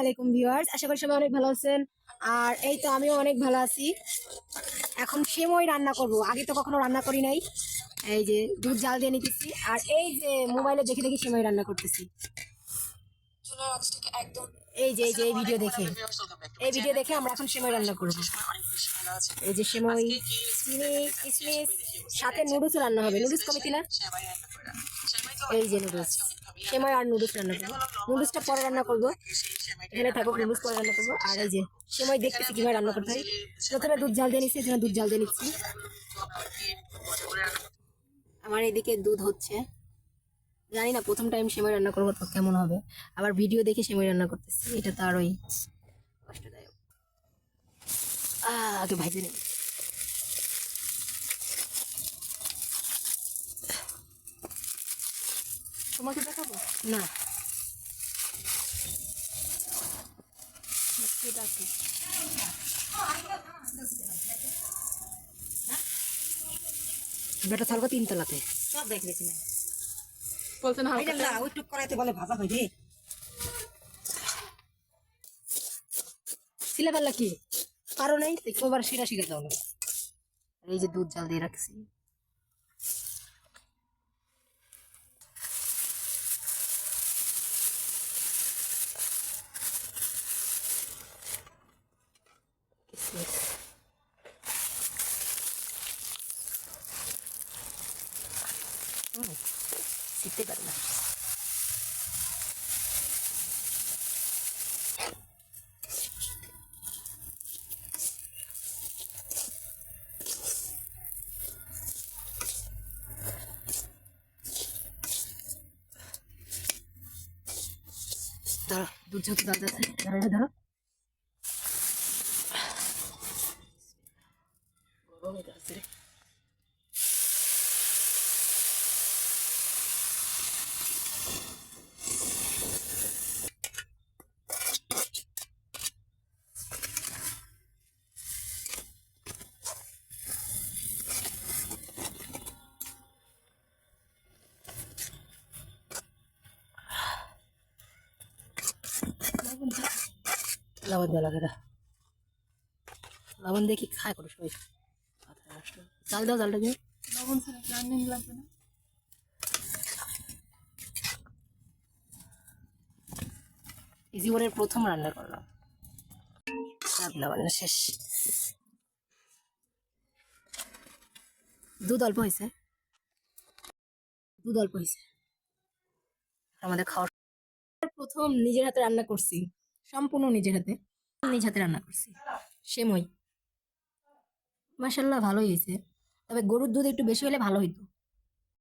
আলাইকুম ভিউয়ার্স, আশা করি সবাই অনেক ভালো আছেন। আর এই তো আমিও অনেক ভালো আছি। এখন সেমই রান্না করব। আগে তো কখনো রান্না করি নাই। এই যে দুধ জাল দিয়ে নিতেছি। আর এই যে মোবাইলে দেখে দেখে সেমই রান্না করতেছি। এই যে এই যে, এই ভিডিও দেখে। এই ভিডিও দেখে আমরা এখন সেময় রান্না করব। এই যে কিশমিশ সাথে নুডলস রান্না হবে। নুডলস কমিটি না? এই যে নুডলস। সেমাই আর নুডলস রান্না করব নুডলসটা পরে রান্না করব। এখানে থাকুক নুডলস পরে রান্না করব। আর এই যে সেমাই দেখতেছি কীভাবে রান্না করতে হয়। প্রথমে দুধ জাল দিয়ে নিচ্ছি, এখানে দুধ জাল দিয়ে নিচ্ছি। আমার এদিকে দুধ হচ্ছে। জানি না, প্রথম টাইম সেমাই রান্না করব তো কেমন হবে। আবার ভিডিও দেখে সেমাই রান্না করতেছি। এটা তো আরোই কষ্টদায়ক। আগে ভাইজে নিই তোমাকে দেখাবো? না। আছে। বেটা থাকব তিনতলাতে সব দেখলেছি না বলছেন এটা না ওই টুক করাইতে বলে ভাজা হয় রে সিলে পারলা কি? পারো নাই? তো কবার সেটা শিখে দাও। না এই যে দুধ জাল দিয়ে রাখছি। শিখতে পারি না ধরো দুধ যেহেতু জাল যাচ্ছে ধরো এটা ধরো গরম হয়ে যাচ্ছে রে। লবণ দেওয়া লাগে না। লবণ দিয়ে কি খায় করে সবাই চাল দাও চালটা দিয়ে। লবণ লাগবে না। এই জীবনের প্রথম রান্না করলাম। স্বাদ লবণ শেষ। দুধ অল্প হয়েছে। দুধ অল্প হয়েছে। আমাদের খাওয়ার প্রথম নিজের হাতে রান্না করছি। সম্পূর্ণ নিজের হাতে। নিজ হাতে রান্না করছি। সেমই মাসাল্লাহ ভালোই হয়েছে তবে গরুর দুধ একটু বেশি হলে ভালো হইতো।